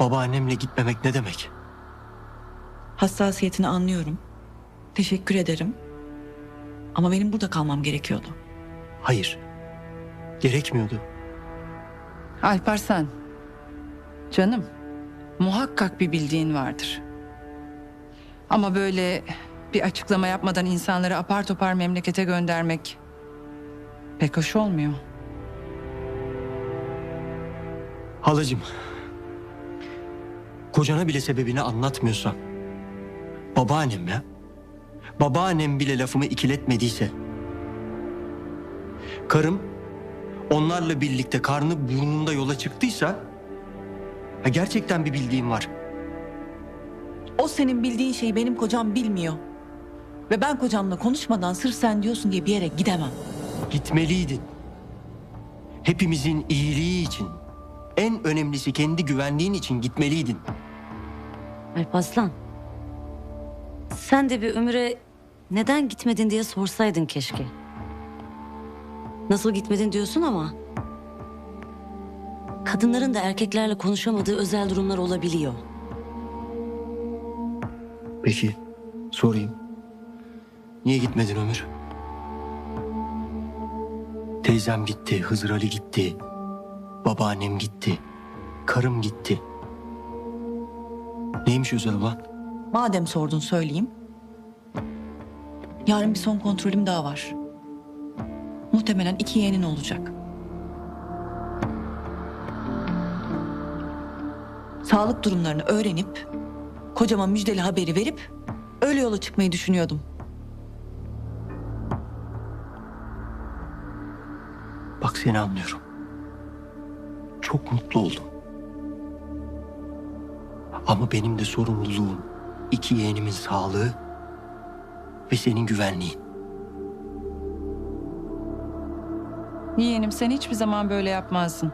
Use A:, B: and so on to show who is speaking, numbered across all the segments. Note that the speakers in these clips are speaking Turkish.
A: Babaannemle gitmemek ne demek?
B: Hassasiyetini anlıyorum. Teşekkür ederim. Ama benim burada kalmam gerekiyordu.
A: Hayır. Gerekmiyordu.
C: Alparslan. Canım. Muhakkak bir bildiğin vardır. Ama böyle bir açıklama yapmadan insanları apar topar memlekete göndermek pek hoş olmuyor.
A: Halacığım. Kocana bile sebebini anlatmıyorsan. Babaannem ya. Babaannem bile lafımı ikiletmediyse. Karım onlarla birlikte karnı burnunda yola çıktıysa. Ha gerçekten bir bildiğim var.
B: O senin bildiğin şeyi benim kocam bilmiyor. Ve ben kocamla konuşmadan sırf sen diyorsun diye bir yere gidemem.
A: Gitmeliydin. Hepimizin iyiliği için. En önemlisi kendi güvenliğin için gitmeliydin.
D: Alparslan. Sen de bir Ömür'e neden gitmedin diye sorsaydın keşke. Nasıl gitmedin diyorsun ama... Kadınların da erkeklerle konuşamadığı özel durumlar olabiliyor.
A: Peki sorayım. Niye gitmedin Ömür? Teyzem gitti, Hızır Ali gitti. Babaannem gitti. Karım gitti. Neymiş özel olan?
B: Madem sordun söyleyeyim. Yarın bir son kontrolüm daha var. Muhtemelen iki yeğenin olacak. Sağlık durumlarını öğrenip kocama müjdeli haberi verip öyle yola çıkmayı düşünüyordum.
A: Bak seni anlıyorum. Çok mutlu oldum. Ama benim de sorumluluğum iki yeğenimin sağlığı ve senin güvenliğin.
C: Yeğenim sen hiçbir zaman böyle yapmazdın.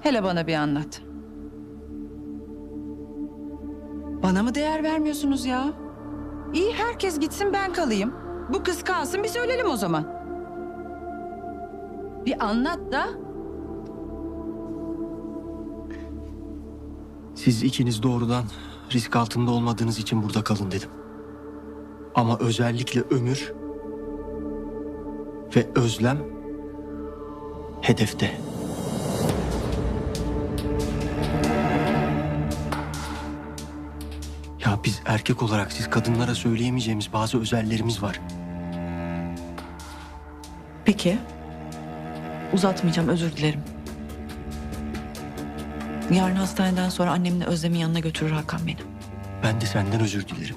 C: Hele bana bir anlat. Bana mı değer vermiyorsunuz ya? İyi herkes gitsin ben kalayım. Bu kız kalsın biz ölelim o zaman. Bir anlat da
A: Siz ikiniz doğrudan risk altında olmadığınız için burada kalın dedim. Ama özellikle Ömür ve Özlem hedefte. Ya biz erkek olarak siz kadınlara söyleyemeyeceğimiz bazı özellerimiz var.
B: Peki. Uzatmayacağım özür dilerim. Yarın hastaneden sonra annemle Özlem'in yanına götürür Hakan beni.
A: Ben de senden özür dilerim.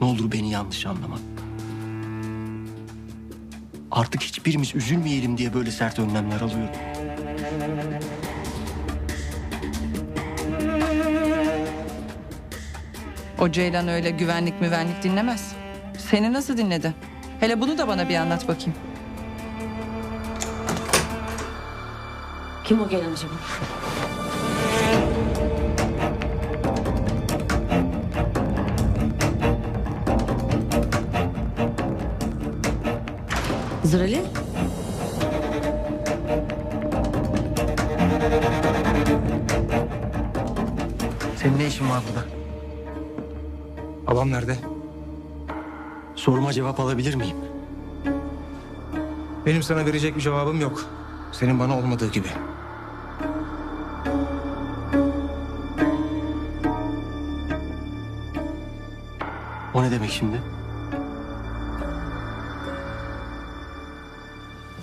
A: Ne olur beni yanlış anlama. Artık hiçbirimiz üzülmeyelim diye böyle sert önlemler alıyorum.
C: o Ceylan öyle güvenlik müvenlik dinlemez. Seni nasıl dinledi? Hele bunu da bana bir anlat bakayım.
D: Kim o gelen acaba? Hızır Ali?
A: Senin ne işin var burada?
E: Babam nerede?
A: Soruma cevap alabilir miyim?
E: Benim sana verecek bir cevabım yok. Senin bana olmadığı gibi.
A: O ne demek şimdi?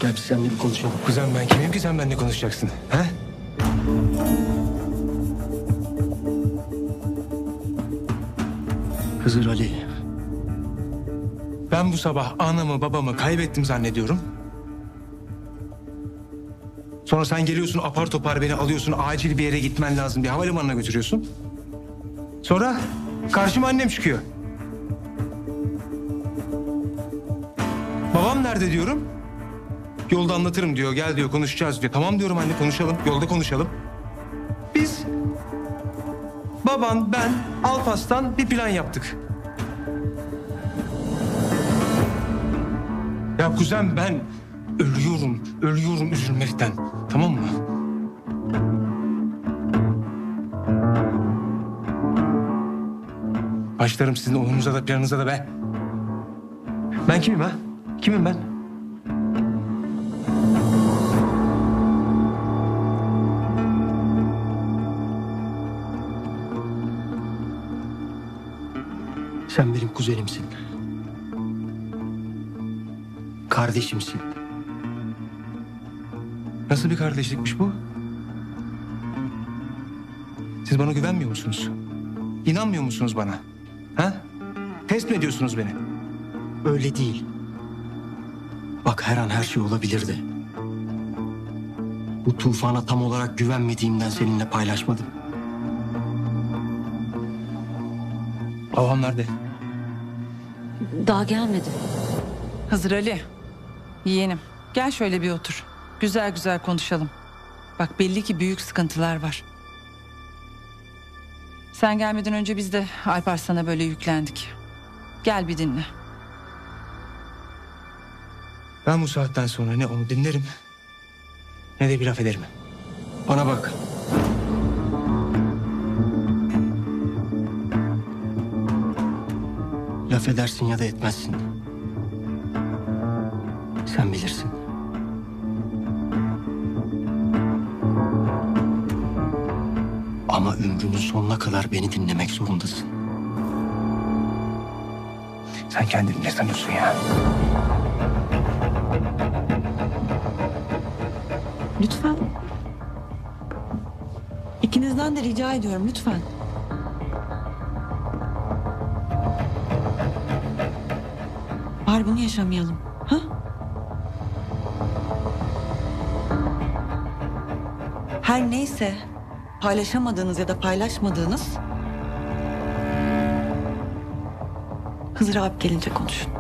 A: Gel biz seninle bir konuşalım.
E: Kuzen ben kimim ki sen benimle konuşacaksın? He?
A: Hızır Ali.
E: Ben bu sabah anamı babamı kaybettim zannediyorum. Sonra sen geliyorsun apar topar beni alıyorsun acil bir yere gitmen lazım diye havalimanına götürüyorsun. Sonra karşıma annem çıkıyor. Babam nerede diyorum. Yolda anlatırım diyor. Gel diyor konuşacağız diyor. Tamam diyorum anne konuşalım. Yolda konuşalım. Biz baban ben Alpas'tan bir plan yaptık. Ya kuzen ben ölüyorum, ölüyorum üzülmekten. Tamam mı? Başlarım sizin oyununuza da planınıza da be. Ben kimim ha? Kimim ben?
A: Sen benim kuzenimsin. Kardeşimsin.
E: Nasıl bir kardeşlikmiş bu? Siz bana güvenmiyor musunuz? İnanmıyor musunuz bana? Ha? Test mi ediyorsunuz beni?
A: Öyle değil. Bak her an her şey olabilirdi. Bu tufana tam olarak güvenmediğimden seninle paylaşmadım.
E: Babam nerede?
D: Daha gelmedi.
C: Hazır Ali. Yeğenim gel şöyle bir otur. Güzel güzel konuşalım. Bak belli ki büyük sıkıntılar var. Sen gelmeden önce biz de Alparslan'a böyle yüklendik. Gel bir dinle.
E: Ben bu saatten sonra ne onu dinlerim ne de bir laf ederim.
A: Bana bak. Laf edersin ya da etmezsin. Sen bilirsin. Ama ömrünün sonuna kadar beni dinlemek zorundasın.
E: Sen kendini ne sanıyorsun ya?
B: Lütfen. İkinizden de rica ediyorum lütfen. Bari bunu yaşamayalım. Ha? Her neyse paylaşamadığınız ya da paylaşmadığınız Hızır abi gelince konuşun.